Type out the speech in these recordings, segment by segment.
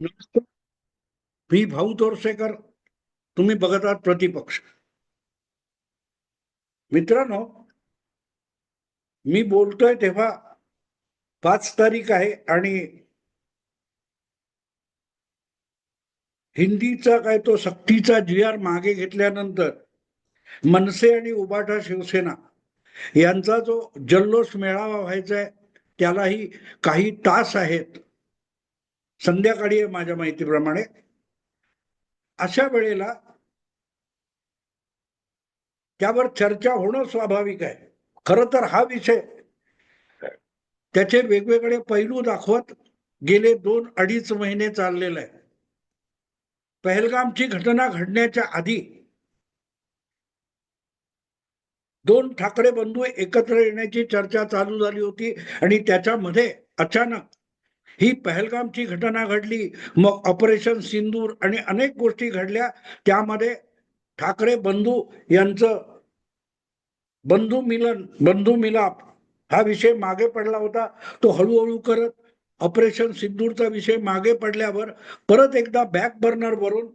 मी भाऊ तोरसेकर. तुम्ही बघत आहात प्रतिपक्ष. मित्रांनो मी बोलतोय तेव्हा पाच तारीख आहे आणि हिंदीचा काय तो सक्तीचा जी आर मागे घेतल्यानंतर मनसे आणि उबाटा शिवसेना यांचा जो जल्लोष मेळावा व्हायचा आहे त्यालाही काही तास आहेत. संध्याकाळी आहे माझ्या माहितीप्रमाणे. अशा वेळेला त्यावर चर्चा होणं स्वाभाविक आहे. खर तर हा विषय त्याचे वेगवेगळे पैलू दाखवत गेले दोन अडीच महिने चाललेला आहे पहलगामची घटना घडण्याच्या आधी दोन ठाकरे बंधू एकत्र येण्याची चर्चा चालू झाली होती आणि त्याच्यामध्ये अचानक ही पहलगामची घटना घडली. मग ऑपरेशन सिंदूर आणि अनेक गोष्टी घडल्या. त्यामध्ये ठाकरे बंधू यांचं बंधू मिलन बंधू मिलाप हा विषय मागे पडला होता. तो हळूहळू करत ऑपरेशन सिंदूरचा विषय मागे पडल्यावर परत एकदा बॅक बर्नर वरून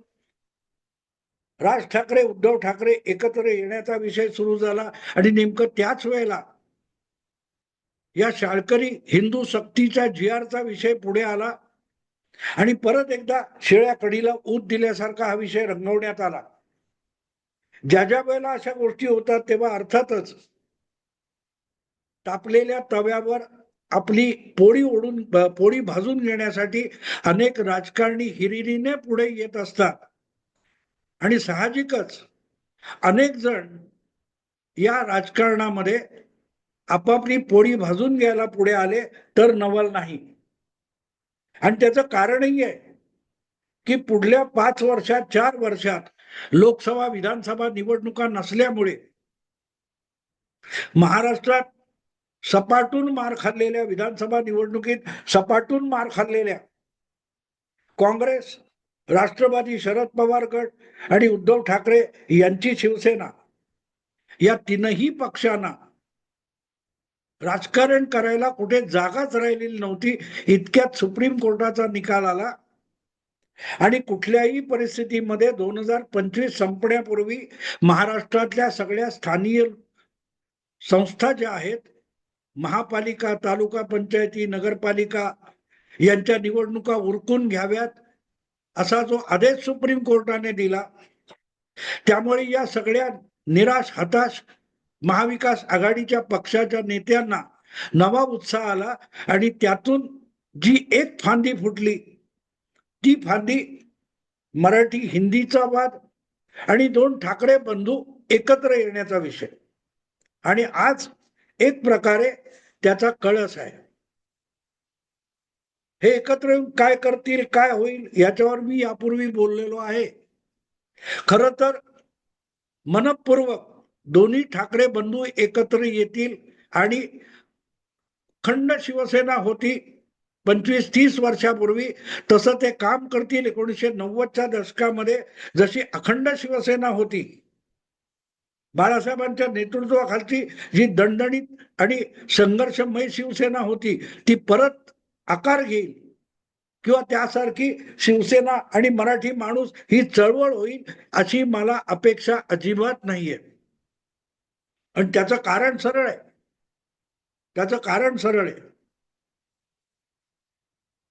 राज ठाकरे उद्धव ठाकरे एकत्र येण्याचा विषय सुरू झाला. आणि नेमकं त्याच वेळेला या शाळकरी हिंदू सक्तीच्या जीआरचा विषय पुढे आला आणि परत एकदा शेळ्या कडीला ऊत दिल्यासारखा हा विषय रंगवण्यात आला. ज्या ज्या वेळेला अशा गोष्टी होतात तेव्हा अर्थातच तापलेल्या तव्यावर आपली पोळी ओढून पोळी भाजून घेण्यासाठी अनेक राजकारणी हिरिरीने पुढे येत असतात. आणि साहजिकच अनेक जण या राजकारणामध्ये आपापली पोळी भाजून घ्यायला पुढे आले तर नवल नाही. आणि त्याचं कारणही आहे की पुढल्या पाच वर्षात चार वर्षात लोकसभा विधानसभा निवडणुका नसल्यामुळे महाराष्ट्रात सपाटून मार खाल्लेल्या विधानसभा निवडणुकीत सपाटून मार खाल्लेल्या काँग्रेस राष्ट्रवादी शरद पवार गट आणि उद्धव ठाकरे यांची शिवसेना या तीनही पक्षांना राजकारण करायला कुठे जागाच राहिलेली नव्हती. इतक्यात सुप्रीम कोर्टाचा निकाल आला. आणि कुठल्याही परिस्थितीमध्ये दोन हजार पंचवीस संपण्यापूर्वी महाराष्ट्रातल्या सगळ्या स्थानीय संस्था ज्या आहेत महापालिका तालुका पंचायती नगरपालिका यांच्या निवडणुका उरकून घ्याव्यात असा जो आदेश सुप्रीम कोर्टाने दिला. त्यामुळे या सगळ्या निराश हताश महाविकास आघाडीच्या पक्षाच्या नेत्यांना नवा उत्साह आला आणि त्यातून जी एक फांदी फुटली ती फांदी मराठी हिंदीचा वाद आणि दोन ठाकरे बंधू एकत्र येण्याचा विषय. आणि आज एक प्रकारे त्याचा कळस आहे. हे एकत्र येऊन काय करतील काय होईल याच्यावर मी यापूर्वी बोललेलो आहे. खर तर मनपूर्वक दोन्ही ठाकरे बंधू एकत्र येतील आणि खंड शिवसेना होती पंचवीस तीस वर्षापूर्वी तसं ते काम करतील एकोणीसशे नव्वदच्या दशकामध्ये जशी अखंड शिवसेना होती. बाळासाहेबांच्या नेतृत्वाखालची जी दणदणीत आणि संघर्षमय शिवसेना होती ती परत आकार घेईल. किंवा त्यासारखी शिवसेना आणि मराठी माणूस ही चळवळ होईल अशी मला अपेक्षा अजिबात नाहीये. आणि त्याचं कारण सरळ आहे. त्याचं कारण सरळ आहे.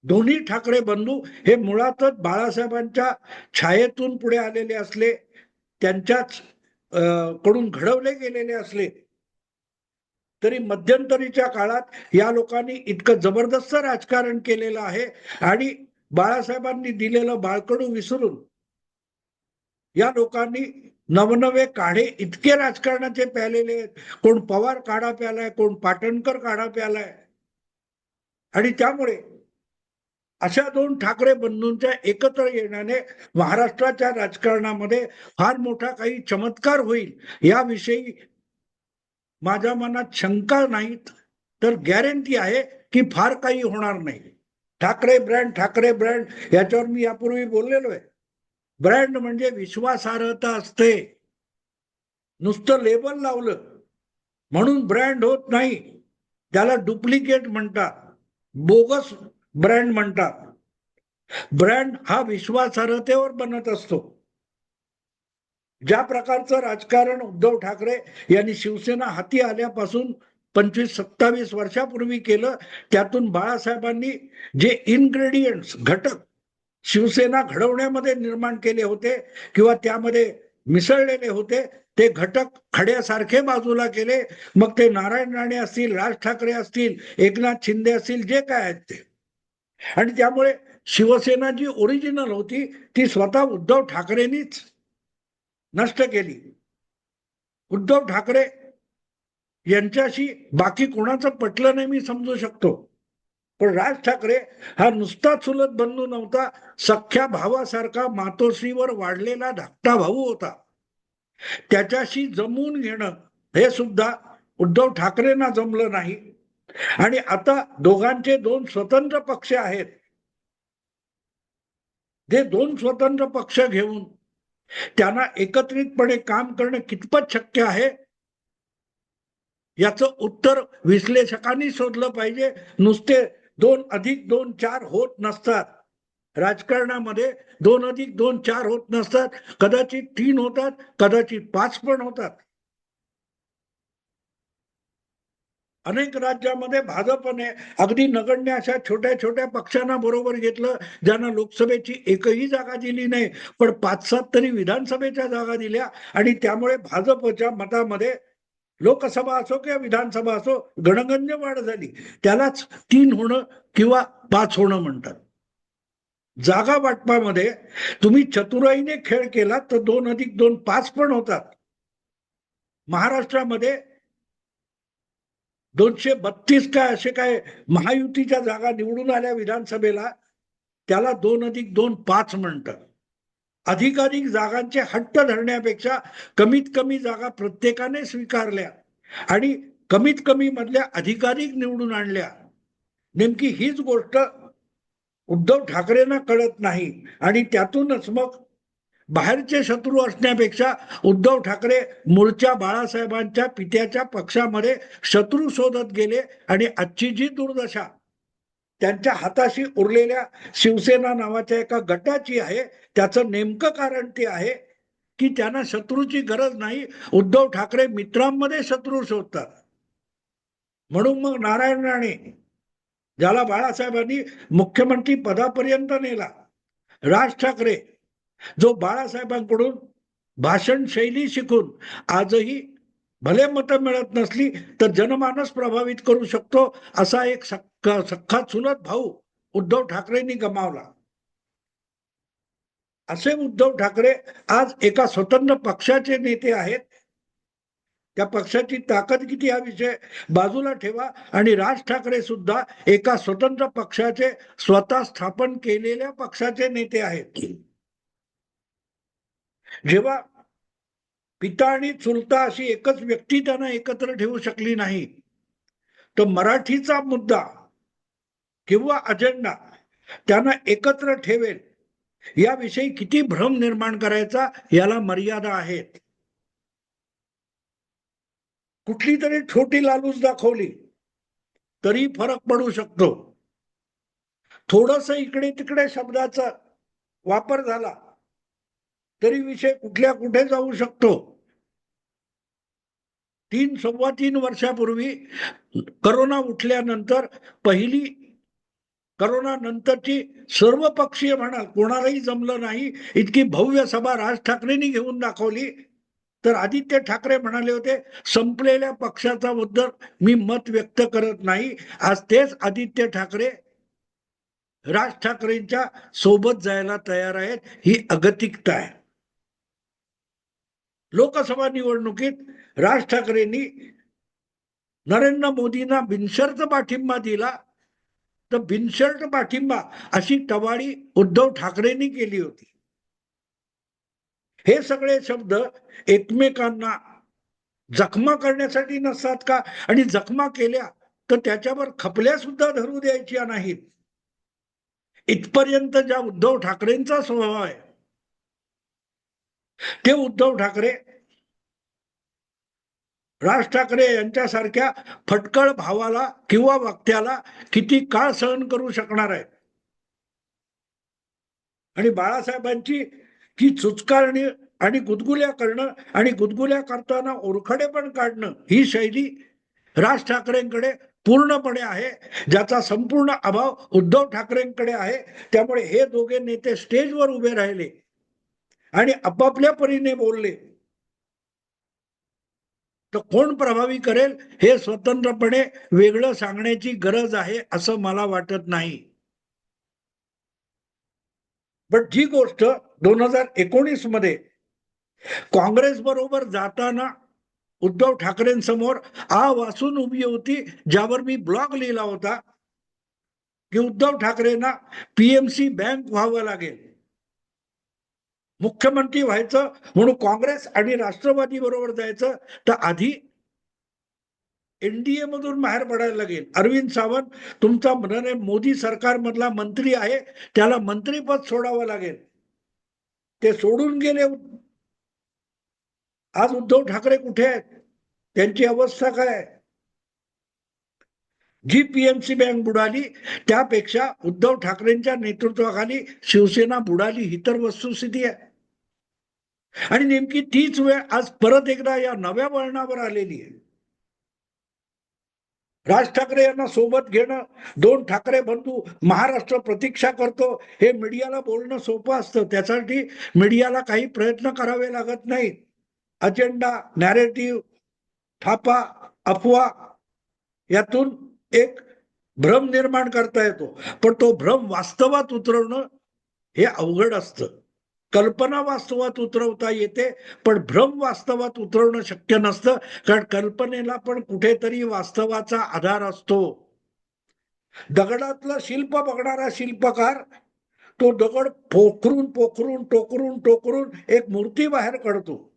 दोन्ही ठाकरे बंधू हे मुळातच बाळासाहेबांच्या छायेतून पुढे आलेले असले त्यांच्याच कडून घडवले गेलेले असले तरी मध्यंतरीच्या काळात या लोकांनी इतकं जबरदस्त राजकारण केलेलं आहे आणि बाळासाहेबांनी दिलेलं बाळकडू विसरून या लोकांनी नवनवे काढे इतके राजकारणाचे प्यालेले आहेत. कोण पवार काढा प्यालाय कोण पाटणकर काढा प्यालाय आणि त्यामुळे अशा दोन ठाकरे बंधूंच्या एकत्र येण्याने महाराष्ट्राच्या राजकारणामध्ये फार मोठा काही चमत्कार होईल याविषयी माझ्या मनात शंका नाहीत. तर गॅरंटी आहे की फार काही होणार नाही. ठाकरे ब्रँड ठाकरे ब्रँड याच्यावर मी यापूर्वी बोललेलो आहे. ब्रँड म्हणजे विश्वासार्हता असते. नुसतं लेबल लावलं. म्हणून ब्रँड होत नाही. त्याला डुप्लिकेट म्हणतात. बोगस ब्रँड म्हणतात. ब्रँड हा विश्वासार्हतेवर बनत असतो. ज्या प्रकारचं राजकारण उद्धव ठाकरे यांनी शिवसेना हाती आल्यापासून पंचवीस सत्तावीस वर्षापूर्वी केलं त्यातून बाळासाहेबांनी जे इन्ग्रेडियंट्स घटक शिवसेना घडवण्यामध्ये निर्माण केले होते किंवा त्यामध्ये मिसळलेले होते ते घटक खड्यासारखे बाजूला केले मग ते नारायण राणे असतील राज ठाकरे असतील एकनाथ शिंदे असतील जे काय आहेत ते. आणि त्यामुळे शिवसेना जी ओरिजिनल होती ती स्वतः उद्धव ठाकरेंनीच नष्ट केली. उद्धव ठाकरे यांच्याशी बाकी कोणाचं पटलं नाही मी समजू शकतो. पण राज ठाकरे हा नुसता चुलत बंधू नव्हता. सख्या भावासारखा मातोश्रीवर वाढलेला धाकटा भाऊ होता. त्याच्याशी जमून घेणं हे सुद्धा उद्धव ठाकरेंना जमलं नाही. आणि आता दोघांचे दोन स्वतंत्र पक्ष आहेत. ते दोन स्वतंत्र पक्ष घेऊन त्यांना एकत्रितपणे काम करणं कितपत शक्य आहे? याचं उत्तर विश्लेषकांनी शोधलं पाहिजे. नुसते दोन अधिक दोन चार होत नसतात. राजकारणामध्ये दोन अधिक दोन चार होत नसतात. कदाचित तीन होतात कदाचित पाच पण होतात. अनेक राज्यामध्ये भाजपने अगदी नगण्य अशा छोट्या छोट्या पक्षांना बरोबर घेतलं ज्यांना लोकसभेची एकही जागा दिली नाही पण पाच सात तरी विधानसभेच्या जागा दिल्या आणि त्यामुळे भाजपच्या मतामध्ये लोकसभा असो किंवा विधानसभा असो गणगण्य वाढ झाली. त्यालाच तीन होणं किंवा पाच होणं म्हणतात. जागा वाटपामध्ये तुम्ही चतुराईने खेळ केला तर दोन अधिक दोन पाच पण होतात. महाराष्ट्रामध्ये दोनशे बत्तीस काय असे काय महायुतीच्या जागा निवडून आल्या विधानसभेला त्याला दोन अधिक दोन पाच म्हणतात. अधिकाधिक जागांचे हट्ट धरण्यापेक्षा कमीत कमी जागा प्रत्येकाने स्वीकारल्या आणि कमीत कमी मधल्या अधिकाधिक निवडून आणल्या. नेमकी हीच गोष्ट उद्धव ठाकरेंना कळत नाही आणि त्यातूनच मग बाहेरचे शत्रू असण्यापेक्षा उद्धव ठाकरे मूळच्या बाळासाहेबांच्या पित्याच्या पक्षामध्ये शत्रू शोधत गेले आणि आजची जी दुर्दशा त्यांच्या हाताशी उरलेल्या शिवसेना नावाच्या एका गटाची आहे. त्याचं नेमकं कारण ते आहे की त्यांना शत्रूची गरज नाही. उद्धव ठाकरे मित्रांमध्ये शत्रू शोधतात. म्हणून मग नारायण राणे ज्याला बाळासाहेबांनी मुख्यमंत्री पदापर्यंत नेला राज ठाकरे जो बाळासाहेबांकडून भाषण शैली शिकून आजही भले मतं मिळत नसली तर जनमानस प्रभावित करू शकतो असा एक सख्खा सख्खा चुलत भाऊ उद्धव ठाकरेंनी गमावला. असे उद्धव ठाकरे आज एका स्वतंत्र पक्षाचे नेते आहेत. त्या पक्षाची ताकद किती हा विषय बाजूला ठेवा आणि राज ठाकरे सुद्धा एका स्वतंत्र पक्षाचे स्वतः स्थापन केलेल्या पक्षाचे नेते आहेत. जेव्हा पिता आणि चुलता अशी एकच व्यक्ती त्यांना एकत्र ठेवू शकली नाही. तर मराठीचा मुद्दा किंवा अजेंडा त्यांना एकत्र ठेवेल याविषयी किती भ्रम निर्माण करायचा याला मर्यादा आहेत. कुठली तरी छोटी लालूच दाखवली तरी फरक पडू शकतो. थोडस इकडे तिकडे शब्दाचा वापर झाला तरी विषय कुठल्या कुठे जाऊ शकतो. तीन सव्वा तीन वर्षापूर्वी करोना उठल्यानंतर पहिली करोना नंतरची सर्व पक्षीय म्हणाल कोणालाही जमलं नाही इतकी भव्य सभा राज ठाकरेंनी घेऊन दाखवली. तर आदित्य ठाकरे म्हणाले होते संपलेल्या पक्षाचा बद्दल मी मत व्यक्त करत नाही. आज तेच आदित्य ठाकरे राज ठाकरेंच्या सोबत जायला तयार आहेत. ही अगतिकता आहे. लोकसभा निवडणुकीत राज ठाकरेंनी नरेंद्र मोदींना बिनशर्त पाठिंबा दिला. तर बिनशर्त पाठिंबा अशी टवाळी उद्धव ठाकरेंनी केली होती. हे सगळे शब्द एकमेकांना जखमा करण्यासाठी नसतात का? आणि जखमा केल्या तर त्याच्यावर खपल्या सुद्धा धरू द्यायच्या नाहीत. इथपर्यंत ज्या उद्धव ठाकरेंचा स्वभाव आहे ते उद्धव ठाकरे राज ठाकरे यांच्यासारख्या फटकळ भावाला किंवा वक्त्याला किती काळ सहन करू शकणार आहे आणि बाळासाहेबांची की चुचकारणी आणि गुदगुल्या करणं आणि गुदगुल्या करताना ओरखडे पण काढणं ही शैली राज ठाकरेंकडे पूर्णपणे आहे ज्याचा संपूर्ण अभाव उद्धव ठाकरेंकडे आहे. त्यामुळे हे दोघे नेते स्टेजवर उभे राहिले. आणि आपापल्या परीने बोलले. तर कोण प्रभावी करेल हे स्वतंत्रपणे वेगळं सांगण्याची गरज आहे असं मला वाटत नाही. पण जी गोष्ट दोन हजार एकोणीसमध्ये काँग्रेस बरोबर जाताना उद्धव ठाकरेंसमोर आ वाचून उभी होती ज्यावर मी ब्लॉग लिहिला होता की उद्धव ठाकरेंना पीएमसी बँक व्हावं लागेल. मुख्यमंत्री व्हायचं म्हणून काँग्रेस आणि राष्ट्रवादी बरोबर जायचं तर आधी एनडीए मधून बाहेर पडायला लागेल. अरविंद सावंत तुमचा म्हणणे मोदी सरकारमधला मंत्री आहे त्याला मंत्रीपद सोडावं लागेल. ते सोडून गेले. आज उद्धव ठाकरे कुठे आहेत? त्यांची अवस्था काय आहे? जी पीएमसी बँक बुडाली त्यापेक्षा उद्धव ठाकरेंच्या नेतृत्वाखाली शिवसेना बुडाली ही तर वस्तुस्थिती आहे. आणि नेमकी तीच वेळ आज परत एकदा या नव्या वळणावर आलेली आहे. राज ठाकरे यांना सोबत घेणं दोन ठाकरे बंधू महाराष्ट्र प्रतीक्षा करतो हे मीडियाला बोलणं सोपं असतं. त्यासाठी मीडियाला काही प्रयत्न करावे लागत नाहीत. अजेंडा नॅरेटिव्ह थापा अफवा यातून एक भ्रम निर्माण करता येतो. पण तो भ्रम वास्तवात उतरवणं हे अवघड असतं. कल्पना वास्तवात उतरवता येते पण भ्रम वास्तवात उतरवणं शक्य नसतं कारण कल्पनेला पण कुठेतरी वास्तवाचा आधार असतो. दगडातलं शिल्प बघणारा शिल्पकार तो दगड पोखरून पोखरून टोकरून टोकरून एक मूर्ती बाहेर काढतो.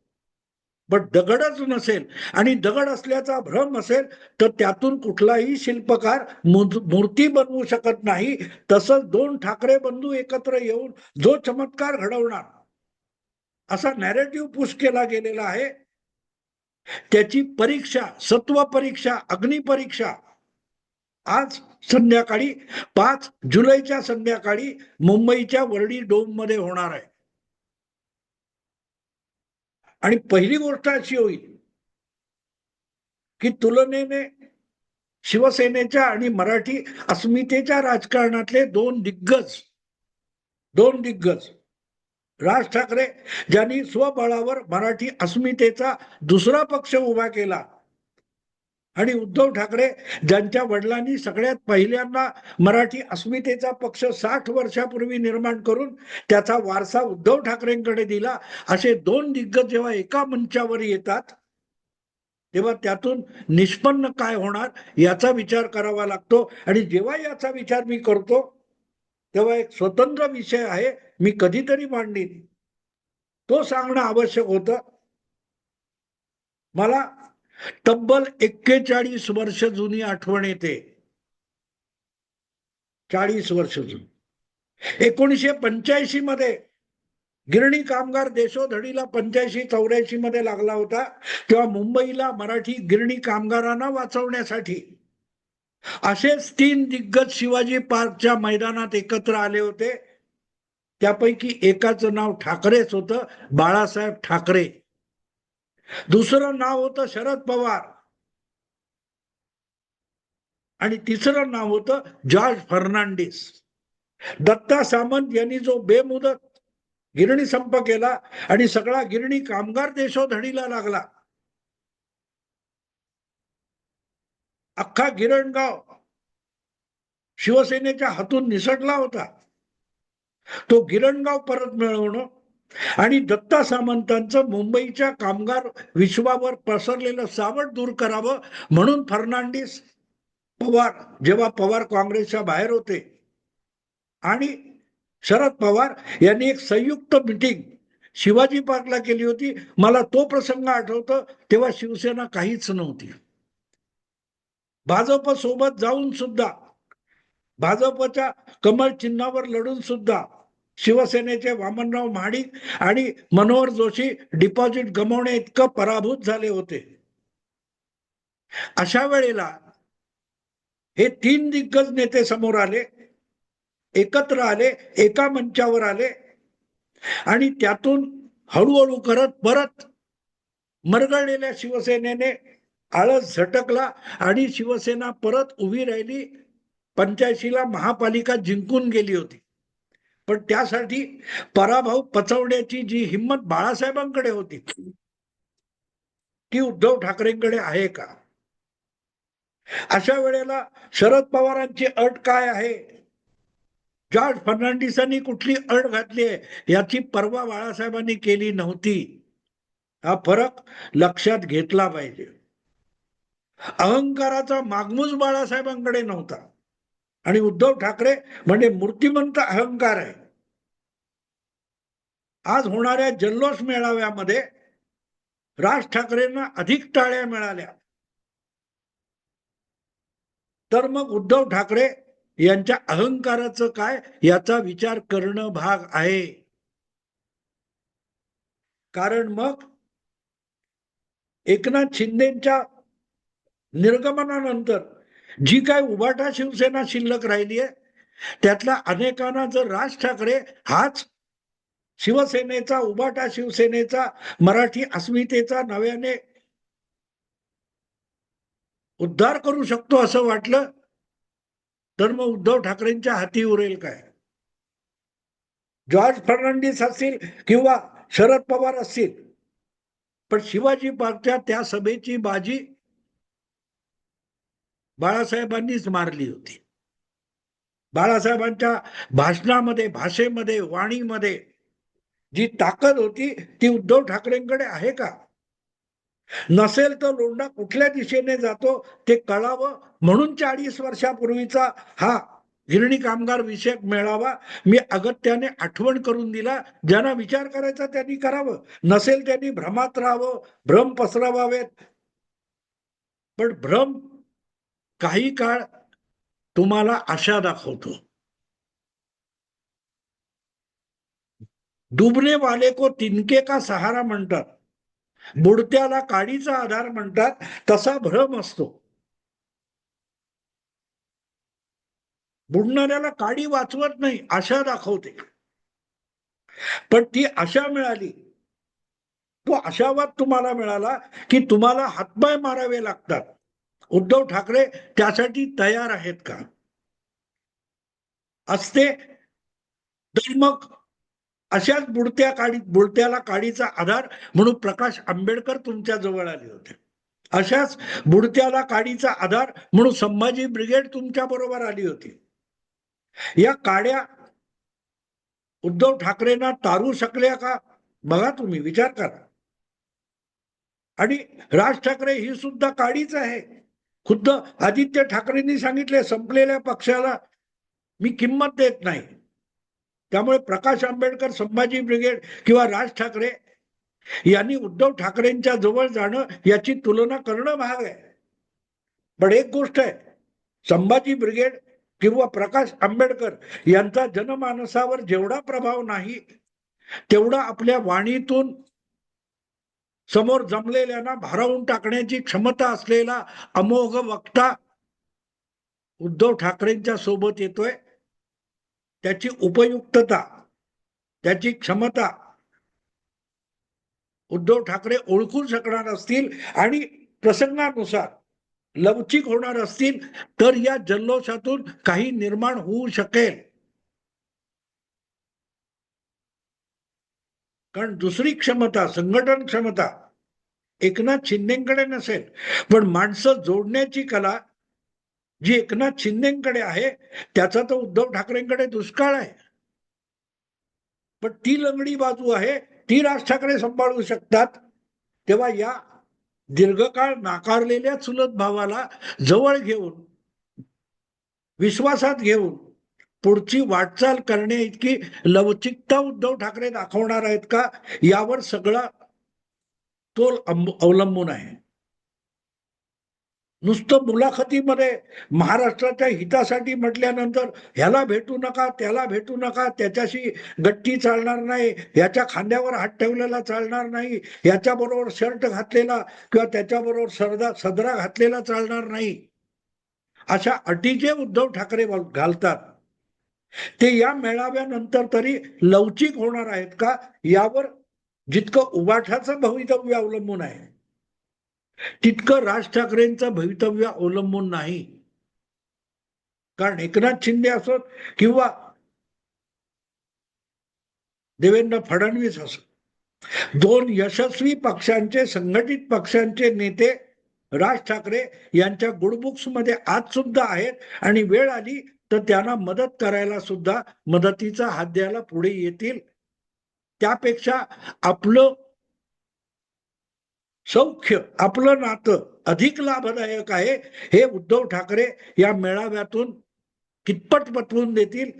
पण दगडच नसेल आणि दगड असल्याचा भ्रम असेल तर त्यातून कुठलाही शिल्पकार मूर्ती बनवू शकत नाही. तसंच दोन ठाकरे बंधू एकत्र येऊन जो चमत्कार घडवणार असा नॅरेटिव्ह पुश केला गेलेला आहे. त्याची परीक्षा सत्व परीक्षा अग्निपरीक्षा आज संध्याकाळी पाच जुलैच्या संध्याकाळी मुंबईच्या वर्डी डोममध्ये होणार आहे. आणि पहिली गोष्ट अशी होईल की तुलनेने शिवसेनेच्या आणि मराठी अस्मितेच्या राजकारणातले दोन दिग्गज दोन दिग्गज राज ठाकरे ज्यांनी स्वबळावर मराठी अस्मितेचा दुसरा पक्ष उभा केला आणि उद्धव ठाकरे ज्यांच्या वडिलांनी सगळ्यात पहिल्यांदा मराठी अस्मितेचा पक्ष साठ वर्षापूर्वी निर्माण करून त्याचा वारसा उद्धव ठाकरेंकडे दिला असे दोन दिग्गज जेव्हा एका मंचावर येतात तेव्हा त्यातून निष्पन्न काय होणार याचा विचार करावा लागतो. आणि जेव्हा याचा विचार मी करतो तेव्हा एक स्वतंत्र विषय आहे मी कधीतरी मांडीन. तो सांगणं आवश्यक होतं. मला तब्बल एक्केचाळीस वर्ष जुनी आठवण येते. चाळीस वर्ष जुनी. एकोणीसशे पंच्याऐंशी मध्ये गिरणी कामगार देशोधडीला पंच्याऐंशी चौऱ्याऐंशी मध्ये लागला होता तेव्हा मुंबईला मराठी गिरणी कामगारांना वाचवण्यासाठी असेच तीन दिग्गज शिवाजी पार्कच्या मैदानात एकत्र आले होते. त्यापैकी एकाचं नाव ठाकरेच होतं बाळासाहेब ठाकरे. दुसरं नाव होतं शरद पवार. आणि तिसरं नाव होतं जॉर्ज फर्नांडिस. दत्ता सामंत यांनी जो बेमुदत गिरणी संप केला आणि सगळा गिरणी कामगार देशोधडीला लागला. अख्खा गिरणगाव शिवसेनेच्या हातून निसटला होता. तो गिरणगाव परत मिळवणं आणि दत्ता सामंतांचं मुंबईच्या कामगार विश्वावर पसरलेलं सावट दूर करावं म्हणून फर्नांडिस पवार जेव्हा पवार काँग्रेसच्या बाहेर होते. आणि शरद पवार यांनी एक संयुक्त मिटिंग शिवाजी पार्कला केली होती. मला तो प्रसंग आठवतो तेव्हा शिवसेना काहीच नव्हती. भाजप सोबत जाऊन सुद्धा भाजपच्या कमळ चिन्हावर लढून सुद्धा शिवसेनेचे वामनराव महाडिक आणि मनोहर जोशी डिपॉझिट गमावणे इतकं पराभूत झाले होते. अशा वेळेला हे तीन दिग्गज नेते समोर आले एकत्र आले एका मंचावर आले आणि त्यातून हळूहळू करत परत मरगळलेल्या शिवसेनेने आळस झटकला आणि शिवसेना परत उभी राहिली पंच्याऐंशीला महापालिका जिंकून गेली होती. पण त्यासाठी पराभव पचवण्याची जी हिंमत बाळासाहेबांकडे होती ती उद्धव ठाकरेंकडे आहे का? अशा वेळेला शरद पवारांची अट काय आहे? जॉर्ज फर्नांडिसांनी कुठली अट घातली आहे? याची पर्वा बाळासाहेबांनी केली नव्हती. हा फरक लक्षात घेतला पाहिजे. अहंकाराचा मागमूज बाळासाहेबांकडे नव्हता. आणि उद्धव ठाकरे म्हणजे मूर्तिमंत अहंकार आहे. आज होणाऱ्या जल्लोष मेळाव्यामध्ये राज ठाकरेंना अधिक टाळ्या मिळाल्या. तर मग उद्धव ठाकरे यांच्या अहंकाराचं काय? याचा विचार करणं भाग आहे. कारण मग एकनाथ शिंदेच्या निर्गमनानंतर जी काय उभाटा शिवसेना शिल्लक राहिली आहे त्यातल्या अनेकांना जर राज ठाकरे हाच शिवसेनेचा उभाटा शिवसेनेचा मराठी अस्मितेचा नव्याने उद्धार करू शकतो असं वाटलं तर मग उद्धव ठाकरेंच्या हाती उरेल काय? जॉर्ज फर्नांडिस असतील किंवा शरद पवार असतील पण शिवाजी पार्कच्या त्या सभेची बाजी बाळासाहेबांनीच मारली होती. बाळासाहेबांच्या भाषणामध्ये भाषेमध्ये वाणीमध्ये जी ताकद होती ती उद्धव ठाकरेंकडे आहे का? नसेल तर लोंढा कुठल्या दिशेने जातो ते कळावं. म्हणून चाळीस वर्षापूर्वीचा हा गिरणी कामगार विषयक मेळावा मी अगत्याने आठवण करून दिला. ज्यांना विचार करायचा त्यांनी करावं. नसेल त्यांनी भ्रमात राहावं भ्रम पसरावावेत. पण भ्रम काही काळ तुम्हाला आशा दाखवतो. डुबने वाले को तिनके का सहारा म्हणतात. बुडत्याला काडीचा आधार म्हणतात तसा भ्रम असतो. बुडणाऱ्याला काडी वाचवत नाही आशा दाखवते. पण ती आशा मिळाली. तो आशावाद तुम्हाला मिळाला की तुम्हाला हातपाय मारावे लागतात. उद्धव ठाकरे त्यासाठी तयार आहेत का? असते? तर मग अशाच बुडत्या काडी बुडत्याला काडीचा आधार म्हणून प्रकाश आंबेडकर तुमच्या जवळ आले होते. अशाच बुडत्याला काडीचा आधार म्हणून संभाजी ब्रिगेड तुमच्या बरोबर आली होती. या काड्या उद्धव ठाकरेंना तारू शकल्या का? बघा तुम्ही विचार करा. आणि राज ठाकरे ही सुद्धा काडीच आहे. खुद्द आदित्य ठाकरेंनी सांगितले संपलेल्या पक्षाला मी किंमत देत नाही. त्यामुळे प्रकाश आंबेडकर संभाजी ब्रिगेड किंवा राज ठाकरे यांनी उद्धव ठाकरेंच्या जवळ जाणं याची तुलना करणं भाग आहे. पण एक गोष्ट आहे संभाजी ब्रिगेड किंवा प्रकाश आंबेडकर यांचा जनमानसावर जेवढा प्रभाव नाही तेवढा आपल्या वाणीतून समोर जमलेल्यांना भारावून टाकण्याची क्षमता असलेला अमोघ वक्ता उद्धव ठाकरेंच्या सोबत येतोय. त्याची उपयुक्तता त्याची क्षमता उद्धव ठाकरे ओळखू शकणार असतील आणि प्रसंगानुसार लवचिक होणार असतील तर या जल्लोषातून काही निर्माण होऊ शकेल. कारण दुसरी क्षमता संघटन क्षमता एकनाथ शिंदेकडे नसेल. पण माणसं जोडण्याची कला जी एकनाथ शिंदेकडे आहे त्याचा तर उद्धव ठाकरेंकडे दुष्काळ आहे. पण ती लंगडी बाजू आहे ती राज ठाकरे सांभाळू शकतात. तेव्हा या दीर्घकाळ नाकारलेल्या चुलत भावाला जवळ घेऊन विश्वासात घेऊन पुढची वाटचाल करणे इतकी लवचिकता उद्धव ठाकरे दाखवणार आहेत का? यावर सगळा तोल अवलंबून आहे. नुसतं मुलाखतीमध्ये महाराष्ट्राच्या हितासाठी म्हटल्यानंतर ह्याला भेटू नका त्याला भेटू नका त्याच्याशी गट्टी चालणार नाही याच्या खांद्यावर हात ठेवलेला चालणार नाही याच्याबरोबर शर्ट घातलेला किंवा त्याच्याबरोबर सरदा सदरा घातलेला चालणार नाही. अशा अटी जे उद्धव ठाकरे घालतात. ते या मेळाव्यानंतर तरी लवचिक होणार आहेत का? यावर जितकं उबाठाचं भवितव्य अवलंबून आहे तितकं राज ठाकरेंचं भवितव्य अवलंबून नाही. कारण एकनाथ शिंदे असोत किंवा देवेंद्र फडणवीस असो दोन यशस्वी पक्षांचे संघटित पक्षांचे नेते राज ठाकरे यांच्या गुडबुक्समध्ये आज सुद्धा आहेत आणि वेळ आली तर त्यांना मदत करायला सुद्धा मदतीचा हात द्यायला पुढे येतील. त्यापेक्षा आपलं सौख्य आपलं नातं अधिक लाभदायक आहे हे उद्धव ठाकरे या मेळाव्यातून कितपत पटवून देतील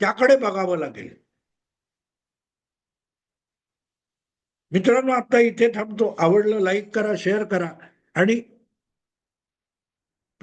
त्याकडे बघावं लागेल. मित्रांनो आता इथे थांबतो. आवडलं लाईक करा शेअर करा आणि